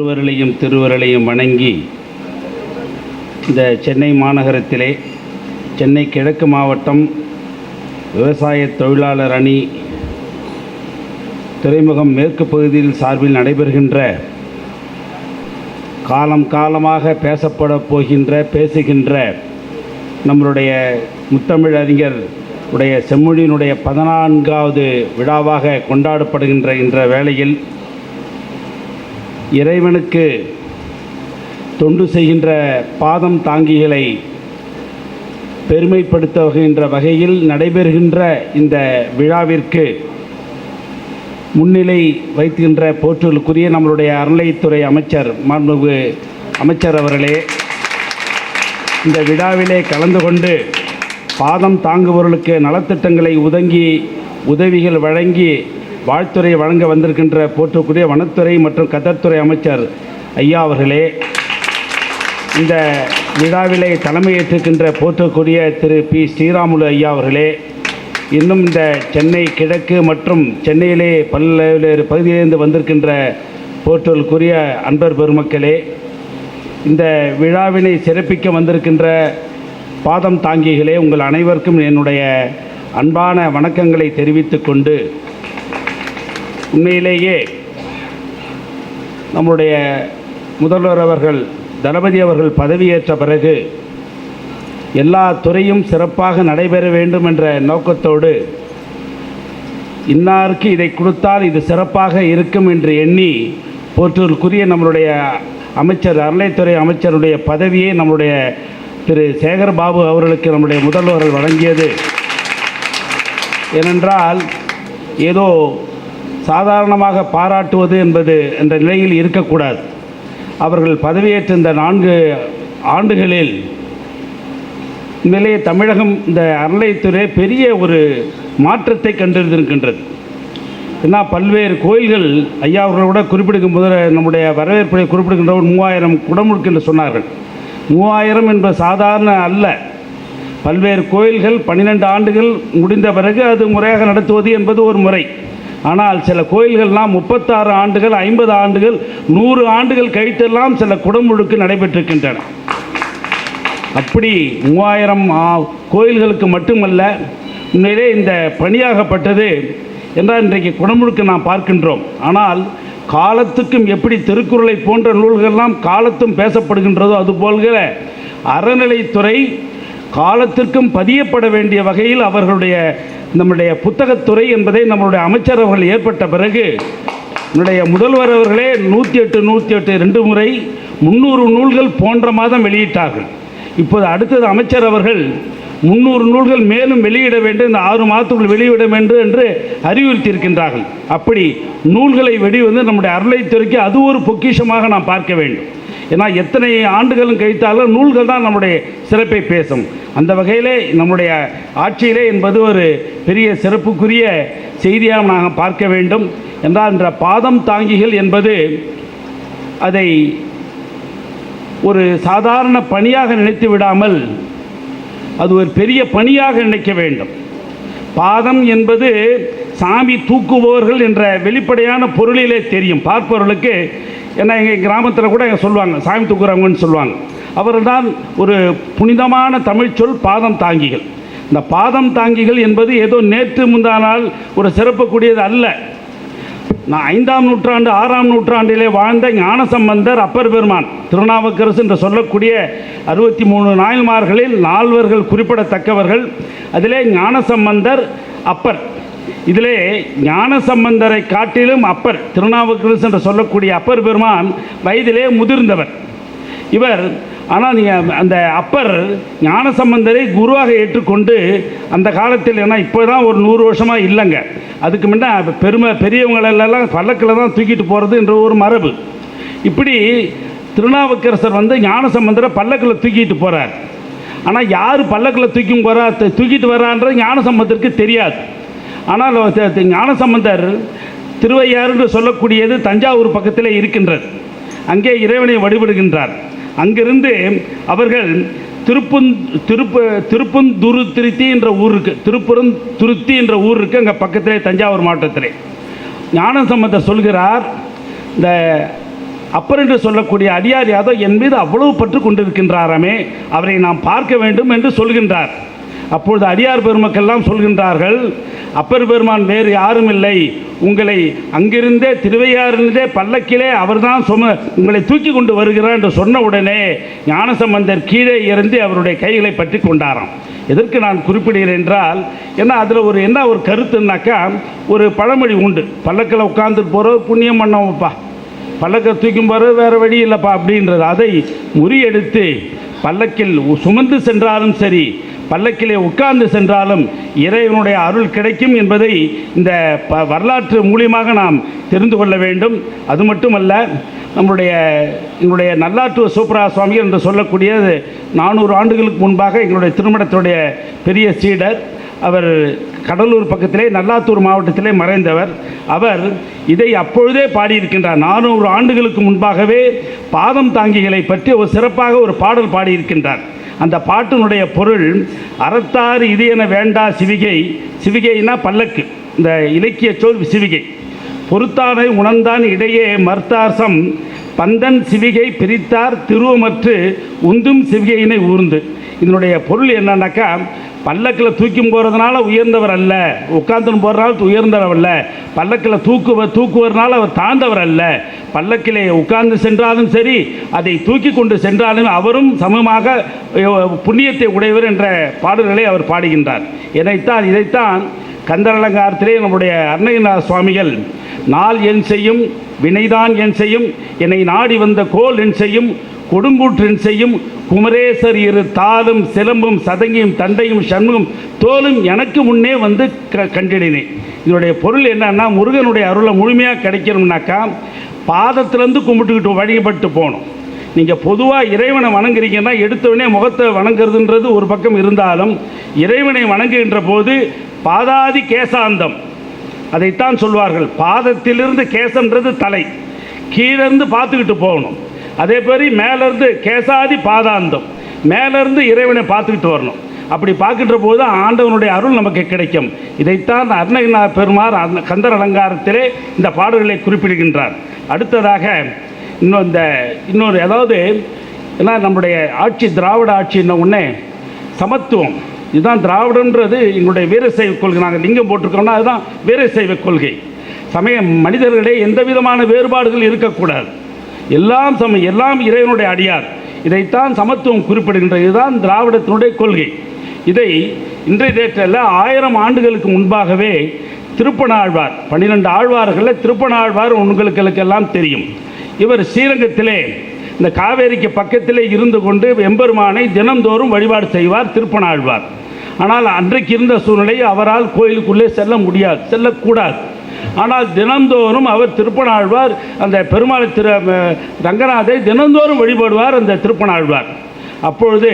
திருவருளையும் திருவருளையும் வணங்கி இந்த சென்னை மாநகரத்திலே சென்னை கிழக்கு மாவட்டம் விவசாய தொழிலாளர் அணி துறைமுகம் மேற்கு பகுதியில் சார்பில் நடைபெறுகின்ற காலம் காலமாக பேசப்பட போகின்ற பேசுகின்ற நம்மளுடைய முத்தமிழ் அறிஞர் உடைய செம்மொழியினுடைய பதினான்காவது விழாவாக கொண்டாடப்படுகின்ற இந்த வேளையில் இறைவனுக்கு தொண்டு செய்கின்ற பாதம் தாங்கிகளை பெருமைப்படுத்துகின்ற வகையில் நடைபெறுகின்ற இந்த விழாவிற்கு முன்னிலை வைத்துகின்ற போற்றுதலுக்குரிய நம்மளுடைய அறநிலையத்துறை அமைச்சர் மாண்புமிகு அமைச்சர் அவர்களே இந்த விழாவிலே கலந்து கொண்டு பாதம் தாங்குபவர்களுக்கு நலத்திட்டங்களை உதங்கி உதவிகள் வழங்கி வாழ்த்துறை வழங்க வந்திருக்கின்ற போற்றக்கூடிய வனத்துறை மற்றும் கதர்த்துறை அமைச்சர் ஐயா அவர்களே இந்த விழாவிலே தலைமையேற்றுக்கின்ற போற்றக்கூடிய திரு பி. ஸ்ரீராமுலு ஐயா அவர்களே இன்னும் இந்த சென்னை கிழக்கு மற்றும் சென்னையிலே பல்வேறு பகுதியிலிருந்து வந்திருக்கின்ற போற்றலுக்குரிய அன்பர் பெருமக்களே இந்த விழாவினை சிறப்பிக்க வந்திருக்கின்ற பாதம் தாங்கிகளே உங்கள் அனைவருக்கும் என்னுடைய அன்பான வணக்கங்களை தெரிவித்துக்கொண்டு உண்மையிலேயே நம்முடைய முதல்வர் அவர்கள் தளபதி அவர்கள் பதவியேற்ற பிறகு எல்லா துறையும் சிறப்பாக நடைபெற வேண்டும் என்ற நோக்கத்தோடு இன்னாருக்கு இதை கொடுத்தால் இது சிறப்பாக இருக்கும் என்று எண்ணி போற்றூருக்குரிய நம்மளுடைய அமைச்சர் அறநிலைத்துறை அமைச்சருடைய பதவியை நம்முடைய திரு சேகர் பாபு அவர்களுக்கு நம்முடைய முதல்வர்கள் வழங்கியது. ஏனென்றால் ஏதோ சாதாரணமாக பாராட்டுவது என்பது என்ற நிலையில் இருக்கக்கூடாது. அவர்கள் பதவியேற்ற இந்த நான்கு ஆண்டுகளில் இந்நிலையை தமிழகம் இந்த அறநிலையத்துறை பெரிய ஒரு மாற்றத்தை கண்டிருந்திருக்கின்றது. ஏன்னா பல்வேறு கோயில்கள் ஐயா அவர்களோட குறிப்பிடுக்கும் போது நம்முடைய வரவேற்பை குறிப்பிடுகின்ற ஒரு மூவாயிரம் குடமுழுக்கு என்று சொன்னார்கள். மூவாயிரம் என்பது சாதாரண அல்ல. பல்வேறு கோயில்கள் பன்னிரெண்டு ஆண்டுகள் முடிந்த பிறகு அது முறையாக நடத்துவது என்பது ஒரு முறை. ஆனால் சில கோயில்கள்லாம் முப்பத்தாறு ஆண்டுகள் ஐம்பது ஆண்டுகள் நூறு ஆண்டுகள் கழித்தெல்லாம் சில குடமுழுக்கு நடைபெற்றிருக்கின்றன. அப்படி மூவாயிரம் கோயில்களுக்கு மட்டுமல்ல உண்மையிலே இந்த பணியாகப்பட்டது என்றால் இன்றைக்கு குடமுழுக்கு நாம் பார்க்கின்றோம். ஆனால் காலத்துக்கும் எப்படி திருக்குறளை போன்ற நூல்கள்லாம் காலத்தும் பேசப்படுகின்றதோ அதுபோல்கிற அறநிலைத்துறை காலத்திற்கும் பதியப்பட வேண்டிய வகையில் அவர்களுடைய நம்முடைய புத்தகத்துறை என்பதை நம்மளுடைய அமைச்சர் அவர்கள் ஏற்பட்ட பிறகு நம்முடைய முதல்வர் அவர்களே நூற்றி எட்டு நூற்றி எட்டு ரெண்டு முறை முந்நூறு நூல்கள் போன்ற மாதம் வெளியிட்டார்கள். இப்போது அடுத்தது அமைச்சர் அவர்கள் முந்நூறு நூல்கள் மேலும் வெளியிட வேண்டும் இந்த ஆறு மாதத்துக்குள் வெளியிட வேண்டும் என்று அறிவுறுத்தியிருக்கின்றார்கள். அப்படி நூல்களை வெளிவந்து நம்முடைய அருளைத்துறைக்கு அது ஒரு பொக்கிஷமாக நாம் பார்க்க வேண்டும். ஏன்னா எத்தனை ஆண்டுகளும் கழித்தாலும் நூல்கள் தான் நம்முடைய சிறப்பை பேசும். அந்த வகையிலே நம்முடைய ஆட்சியிலே என்பது ஒரு பெரிய சிறப்புக்குரிய செய்தியாக நாங்கள் பார்க்க வேண்டும். என்றால் என்ற பாதம் தாங்கிகள் என்பது அதை ஒரு சாதாரண பணியாக நினைத்து விடாமல் அது ஒரு பெரிய பணியாக நினைக்க வேண்டும். பாதம் என்பது சாமி தூக்குபவர்கள் என்ற வெளிப்படையான பொருளிலே தெரியும். பார்ப்பவர்களுக்கு ஏன்னா எங்கள் கிராமத்தில் கூட சொல்லுவாங்க சாமி தூக்குறவங்கன்னு சொல்லுவாங்க. அவர்தான் ஒரு புனிதமான தமிழ் சொல் பாதம் தாங்கிகள். இந்த பாதம் தாங்கிகள் என்பது ஏதோ நேற்று முந்தானால் ஒரு சிறப்புக்கூடியது அல்ல. நான் ஐந்தாம் நூற்றாண்டு ஆறாம் நூற்றாண்டிலே வாழ்ந்த ஞானசம்பந்தர் அப்பர் பெருமான் திருநாவுக்கரசு என்று சொல்லக்கூடிய அறுபத்தி மூணு நாயன்மார்களில் நால்வர்கள் குறிப்பிடத்தக்கவர்கள். அதிலே ஞானசம்பந்தர் அப்பர் இதிலே ஞானசம்பந்தரை காட்டிலும் அப்பர் திருநாவுக்கரசு என்று சொல்லக்கூடிய அப்பர் பெருமான் வயதிலே முதிர்ந்தவர். இவர் ஆனால் நீங்கள் அந்த அப்பர் ஞானசம்பந்தரை குருவாக ஏற்றுக்கொண்டு அந்த காலத்தில் ஏன்னா இப்போ தான் ஒரு நூறு வருஷமாக இல்லைங்க. அதுக்கு முன்னே பெருமை பெரியவங்களெல்லாம் பல்லக்கில் தான் தூக்கிட்டு போகிறது என்ற ஒரு மரபு. இப்படி திருநாவுக்கரசர் வந்து ஞானசம்பந்தரை பல்லக்கில் தூக்கிட்டு போகிறார் ஆனால் யார் பல்லக்கில் தூக்கி போகிறா தூக்கிட்டு வர்றான்றது ஞானசம்பந்தருக்கு தெரியாது. ஆனால் ஞானசம்பந்தர் திருவையாறு என்று சொல்லக்கூடியது தஞ்சாவூர் பக்கத்தில் இருக்கின்றது. அங்கே இறைவனை வழிபடுகின்றார். அங்கிருந்து அவர்கள் திருப்புந் திருப்ப திருப்பந்துரு திருத்தி என்ற ஊர் இருக்கு திருப்புறம் துருத்தி என்ற ஊர் இருக்குது அங்கே பக்கத்திலே தஞ்சாவூர் மாவட்டத்திலே. ஞானசம்பந்தர் சொல்கிறார் இந்த அப்பர் என்று சொல்லக்கூடிய அடியார் யாதவ் என் மீது அவ்வளவு பற்று கொண்டிருக்கின்றாராமே அவரை நாம் பார்க்க வேண்டும் என்று சொல்கின்றார். அப்பொழுது அடியார் பெருமக்கெல்லாம் சொல்கின்றார்கள் அப்பர் பெருமான் வேறு யாரும் இல்லை உங்களை அங்கிருந்தே திருவையாறிலிருந்தே பல்லக்கிலே அவர்தான் சும உங்களை தூக்கி கொண்டு வருகிறார் என்று சொன்ன உடனே ஞானசம்பந்தர் கீழே இறந்து அவருடைய கைகளை பற்றி கொண்டாராம். எதற்கு நான் குறிப்பிடுகிறேன் என்றால் ஏன்னா அதில் ஒரு என்ன ஒரு கருத்துனாக்கா ஒரு பழமொழி உண்டு. பல்லக்கில் உட்காந்து போகிறது புண்ணியம் பண்ணோம்ப்பா. பல்லக்கை தூக்கும் போகிறது வேறு வழி இல்லைப்பா அப்படின்றது. அதை முறியெடுத்து பல்லக்கில் சுமந்து சென்றாலும் சரி பல்லக்கிலே உட்கார்ந்து சென்றாலும் இறைவனுடைய அருள் கிடைக்கும் என்பதை இந்த ப வரலாற்று மூலியமாக நாம் தெரிந்து கொள்ள வேண்டும். அது மட்டுமல்ல நம்முடைய எங்களுடைய நல்லாற்று சூப்பரா சுவாமி என்று சொல்லக்கூடிய நானூறு ஆண்டுகளுக்கு முன்பாக எங்களுடைய திருமணத்துடைய பெரிய சீடர் அவர் கடலூர் பக்கத்திலே நல்லாத்தூர் மாவட்டத்திலே மறைந்தவர். அவர் இதை அப்பொழுதே பாடியிருக்கின்றார். நானூறு ஆண்டுகளுக்கு முன்பாகவே பாதம் தாங்கிகளை பற்றி ஒரு சிறப்பாக ஒரு பாடல் பாடியிருக்கின்றார். அந்த பாட்டினுடைய பொருள் அறத்தாறு இது என வேண்டா சிவிகை. சிவிகைனா பல்லக்கு. இந்த இலக்கிய சொல் சிவிகை. பொறுத்தானை உணர்ந்தான் இடையே மர்த்தாசம் பந்தன் சிவிகை பிரித்தார் திருவமற்று உந்தும் சிவிகையினை ஊர்ந்து. இதனுடைய பொருள் என்னன்னாக்கா பல்லக்கில் தூக்கி போகிறதுனால உயர்ந்தவர் அல்ல. உட்காந்துன்னு போகிறனால உயர்ந்தவர் அல்ல. பல்லக்கில் தூக்கு தூக்குவதனால அவர் தாழ்ந்தவர் அல்ல. பல்லக்கிலே உட்கார்ந்து சென்றாலும் சரி அதை தூக்கி கொண்டு சென்றாலும் அவரும் சமமாக புண்ணியத்தை உடையவர் என்ற பாடல்களை அவர் பாடுகின்றார். இதைத்தான் இதைத்தான் கந்தரலங்காரத்திலே நம்முடைய அன்னையநாத சுவாமிகள் நாள் என் செய்யும் வினைதான் என் செய்யும் என்னை நாடி வந்த கோல் என் செய்யும் கொடுங்கூற்றின் செய்யும் குமரேசர் இரு தாளும் சிலம்பும் சதங்கியும் தண்டையும் சண்முகம் தோலும் எனக்கு முன்னே வந்து க கண்டிடினேன். இதனுடைய பொருள் என்னன்னா முருகனுடைய அருளை முழுமையாக கிடைக்கணும்னாக்கா பாதத்திலேருந்து கும்பிட்டுக்கிட்டு வழிபட்டு போகணும். நீங்கள் பொதுவாக இறைவனை வணங்குறீங்கன்னா எடுத்தவொடனே முகத்தை வணங்குறதுன்றது ஒரு பக்கம் இருந்தாலும் இறைவனை வணங்குகின்ற போது பாதாதி கேசாந்தம். அதைத்தான் சொல்வார்கள். பாதத்திலிருந்து கேசம்ன்றது தலை. கீழேருந்து பார்த்துக்கிட்டு போகணும். அதே மாதிரி மேலேருந்து கேசாதி பாதாந்தம். மேலேருந்து இறைவனை பார்த்துக்கிட்டு வரணும். அப்படி பார்க்கின்ற போது ஆண்டவனுடைய அருள் நமக்கு கிடைக்கும். இதைத்தான் அருணகிரிநாத பெருமார் அந்த கந்தர் அலங்காரத்திலே இந்த பாடல்களை குறிப்பிடுகின்றார். அடுத்ததாக இன்னும் இந்த இன்னொரு அதாவது ஏன்னா நம்முடைய ஆட்சி திராவிட ஆட்சின்ன உடனே? சமத்துவம். இதுதான் திராவிடன்றது எங்களுடைய வீரசைவ கொள்கை. நாங்கள் லிங்கம் போட்டிருக்கோம்னா அதுதான் வீரசைவ கொள்கை. சமய மனிதர்களிடையே எந்த விதமான வேறுபாடுகள் இருக்கக்கூடாது. எல்லாம் சம எல்லாம் இறைவனுடைய அடியார். இதைத்தான் சமத்துவம் குறிப்பிடுகின்ற இதுதான் திராவிடத்தினுடைய கொள்கை. இதை இன்றைய டேட்டில் ஆயிரம் ஆண்டுகளுக்கு முன்பாகவே திருப்பனாழ்வார் பன்னிரெண்டு ஆழ்வார்களில் திருப்பனாழ்வார் உங்களுக்கெல்லாம் தெரியும். இவர் ஸ்ரீரங்கத்திலே இந்த காவேரிக்கு பக்கத்திலே இருந்து கொண்டு எம்பெருமானை தினந்தோறும் வழிபாடு செய்வார் திருப்பனாழ்வார். ஆனால் அன்றைக்கு இருந்த சூழ்நிலை அவரால் கோயிலுக்குள்ளே செல்ல முடியாது செல்லக்கூடாது. ஆனால் தினந்தோறும் அவர் திருப்பனாழ்வார் அந்த பெருமாள் திரு ரங்கநாதை தினந்தோறும் வழிபடுவார் அந்த திருப்பனாழ்வார். அப்பொழுது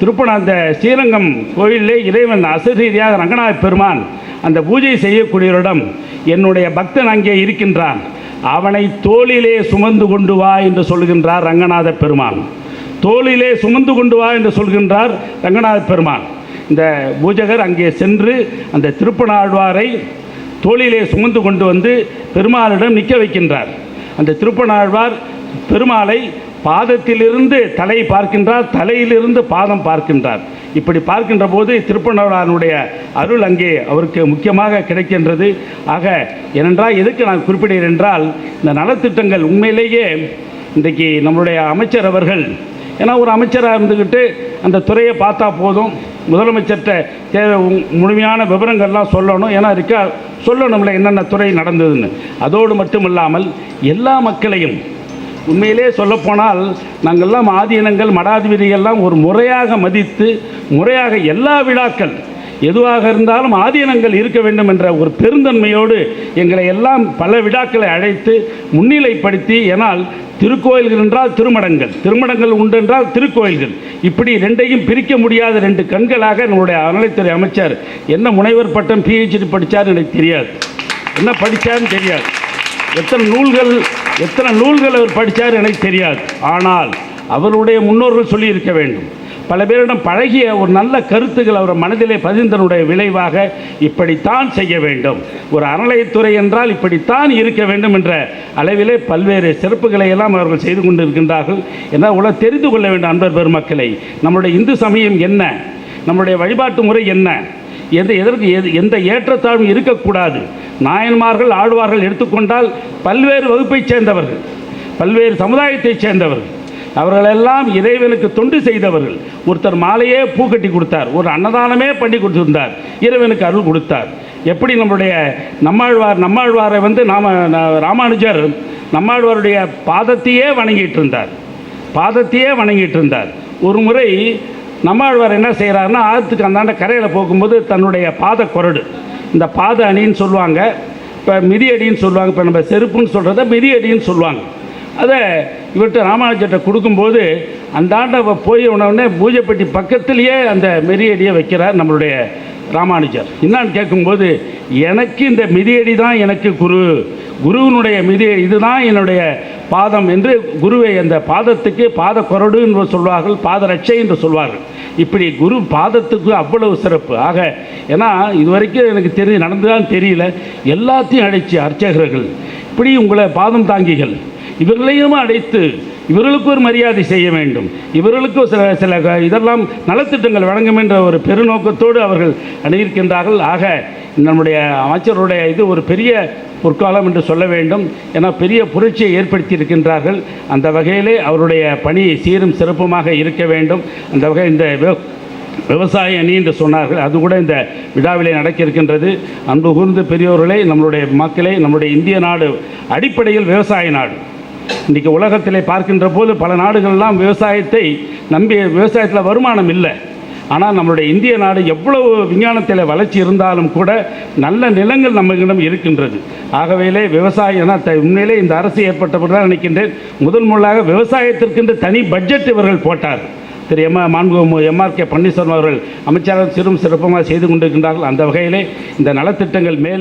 திருப்பன அந்த ஸ்ரீரங்கம் கோயிலிலே இறைவன் அசரீதியாக ரங்கநாத பெருமான் அந்த பூஜை செய்யக்கூடியவரிடம் என்னுடைய பக்தன் அங்கே இருக்கின்றான். அவனை தோளிலே சுமந்து கொண்டு வா என்று சொல்கின்றார் ரங்கநாத பெருமான். தோளிலே சுமந்து கொண்டு வா என்று சொல்கின்றார் ரங்கநாத பெருமான். இந்த பூஜகர் அங்கே சென்று அந்த திருப்பனாழ்வாரை தோளிலே சுமந்து கொண்டு வந்து பெருமாளிடம் நிற்க வைக்கின்றார். அந்த திருப்பனாழ்வார் பெருமாளை பாதத்திலிருந்து தலை பார்க்கின்றார் தலையிலிருந்து பாதம் பார்க்கின்றார். இப்படி பார்க்கின்ற போது திருப்பனாழ்வாரனுடைய அருள் அங்கே அவருக்கு முக்கியமாக கிடைக்கின்றது. ஆக ஏனென்றால் எதுக்கு நான் குறிப்பிடுகிறேன் என்றால் இந்த நலத்திட்டங்கள் உண்மையிலேயே இன்றைக்கு நம்மளுடைய அமைச்சர் அவர்கள் ஏன்னா ஒரு அமைச்சராக இருந்துக்கிட்டு அந்த துறையை பார்த்தா போதும். முதலமைச்சர்கிட்ட தேவை முழுமையான விவரங்கள்லாம் சொல்லணும். ஏன்னா இருக்கா சொல்லணும்ல என்னென்ன துறை நடந்ததுன்னு. அதோடு மட்டும் இல்லாமல் எல்லா மக்களையும் உண்மையிலே சொல்லப்போனால் நாங்கள்லாம் ஆதீனங்கள் மடாதிபதிகள்லாம் ஒரு முறையாக மதித்து முறையாக எல்லா விழாக்கள் எதுவாக இருந்தாலும் ஆதீனங்கள் இருக்க வேண்டும் என்ற ஒரு பெருந்தன்மையோடு எங்களை எல்லாம் பல விழாக்களை அழைத்து முன்னிலைப்படுத்தி ஏனால் திருக்கோயில்கள் என்றால் திருமடங்கள் திருமடங்கள் உண்டு என்றால் திருக்கோயில்கள். இப்படி ரெண்டையும் பிரிக்க முடியாத ரெண்டு கண்களாக நம்முடைய அறநிலைத்துறை அமைச்சர் என்ன முனைவர் பட்டம் பிஹெச்டி படித்தார் எனக்கு தெரியாது. என்ன படித்தார்னு தெரியாது. எத்தனை நூல்கள் எத்தனை நூல்கள் அவர் படித்தார் எனக்கு தெரியாது. ஆனால் அவருடைய முன்னோர்கள் சொல்லியிருக்க வேண்டும். பல பேரிடம் பழகிய ஒரு நல்ல கருத்துக்கள் அவர் மனதிலே பதிந்தனுடைய விளைவாக இப்படித்தான் செய்ய வேண்டும். ஒரு அறநிலையத்துறை என்றால் இப்படித்தான் இருக்க வேண்டும் என்ற அளவிலே பல்வேறு சிறப்புகளை எல்லாம் அவர்கள் செய்து கொண்டிருக்கின்றார்கள் என உலக தெரிந்து கொள்ள வேண்டும் அன்பர் பெருமக்களை. நம்முடைய இந்து சமயம் என்ன? நம்முடைய வழிபாட்டு முறை என்ன? எந்த எதற்கு எது எந்த ஏற்றத்தாழ்வு இருக்கக்கூடாது? நாயன்மார்கள் ஆழ்வார்கள் எடுத்துக்கொண்டால் பல்வேறு வகுப்பைச் சேர்ந்தவர்கள் பல்வேறு சமுதாயத்தைச் சேர்ந்தவர்கள் அவர்களெல்லாம் இறைவனுக்கு தொண்டு செய்தவர்கள். ஒருத்தர் மாலையே பூ கட்டி கொடுத்தார் ஒரு அன்னதானமே பண்ணி கொடுத்திருந்தார் இறைவனுக்கு அருள் கொடுத்தார். எப்படி நம்முடைய நம்மாழ்வார் நம்மாழ்வாரை வந்து நாம ராமானுஜர் நம்மாழ்வாருடைய பாதத்தையே வணங்கிட்டு இருந்தார். பாதத்தையே வணங்கிட்டு இருந்தார். ஒரு முறை நம்மாழ்வார் என்ன செய்கிறாருன்னா ஆற்றுக்கு அந்தாண்ட கரையில் போகும்போது தன்னுடைய பாத கொரடு இந்த பாத அணின்னு சொல்லுவாங்க. இப்போ மிதியடின்னு சொல்லுவாங்க. இப்போ நம்ம செருப்புன்னு சொல்கிறத மிதியடின்னு சொல்லுவாங்க. அதை இவர்கிட்ட ராமானுஜர்கிட்ட கொடுக்கும்போது அந்தாண்ட போய் உடனே பூஜைப்பட்டி பக்கத்துலேயே அந்த மிதியடியை வைக்கிறார் நம்மளுடைய ராமானுஜர். என்னான்னு கேட்கும்போது எனக்கு இந்த மிதியடி தான் எனக்கு குரு. குருவினுடைய மிதி இதுதான் என்னுடைய பாதம் என்று குருவை அந்த பாதத்துக்கு பாத கொரடு என்று சொல்வார்கள் பாதரட்சை என்று சொல்வார்கள். இப்படி குரு பாதத்துக்கு அவ்வளவு சிறப்பு. ஆக ஏன்னா இதுவரைக்கும் எனக்கு தெரிஞ்சு நடந்துதான் தெரியல. எல்லாத்தையும் அழைச்சி அர்ச்சகர்கள் இப்படி உங்களை பாதம் தாங்கிகள் இவர்களையும் அழைத்து இவர்களுக்கு ஒரு மரியாதை செய்ய வேண்டும். இவர்களுக்கு சில சில இதெல்லாம் நலத்திட்டங்கள் வழங்கும் என்ற ஒரு பெருநோக்கத்தோடு அவர்கள் அணியிருக்கின்றார்கள் ஆக நம்முடைய அமைச்சருடைய இது ஒரு பெரிய பொற்காலம் என்று சொல்ல வேண்டும். ஏன்னா பெரிய புரட்சியை ஏற்படுத்தி இருக்கின்றார்கள் அந்த வகையிலே அவருடைய பணி சீரும் சிறப்புமாக இருக்க வேண்டும். அந்த வகை இந்த விவ- விவசாய அணி என்று சொன்னார்கள். அது கூட இந்த விழாவிலே நடக்க இருக்கின்றது அன்பு கூர்ந்து பெரியோர்களே நம்மளுடைய மக்களே நம்முடைய இந்திய நாடு அடிப்படையில் விவசாய நாடு. இன்றைக்கி உலகத்திலே பார்க்கின்ற போது பல நாடுகள்லாம் விவசாயத்தை நம்பி விவசாயத்தில் வருமானம் இல்லை. ஆனால் நம்மளுடைய இந்திய நாடு எவ்வளவு விஞ்ஞானத்தில் வளர்ச்சி இருந்தாலும் கூட நல்ல நிலங்கள் நம்மளிடம் இருக்கின்றது. ஆகவேலே விவசாயம் த- உண்மையிலே இந்த அரசு ஏற்பட்டபடி நினைக்கின்றேன் முதல் முதலாக விவசாயத்திற்கென்று தனி பட்ஜெட் இவர்கள் போட்டார். திரு எம் மாண்பு எம்ஆர் கே பன்னீர்செல்வம் அவர்கள் அமைச்சராக சிறும் சிறப்பமாக செய்து கொண்டிருக்கின்றார்கள். அந்த வகையிலே இந்த நலத்திட்டங்கள் மேல்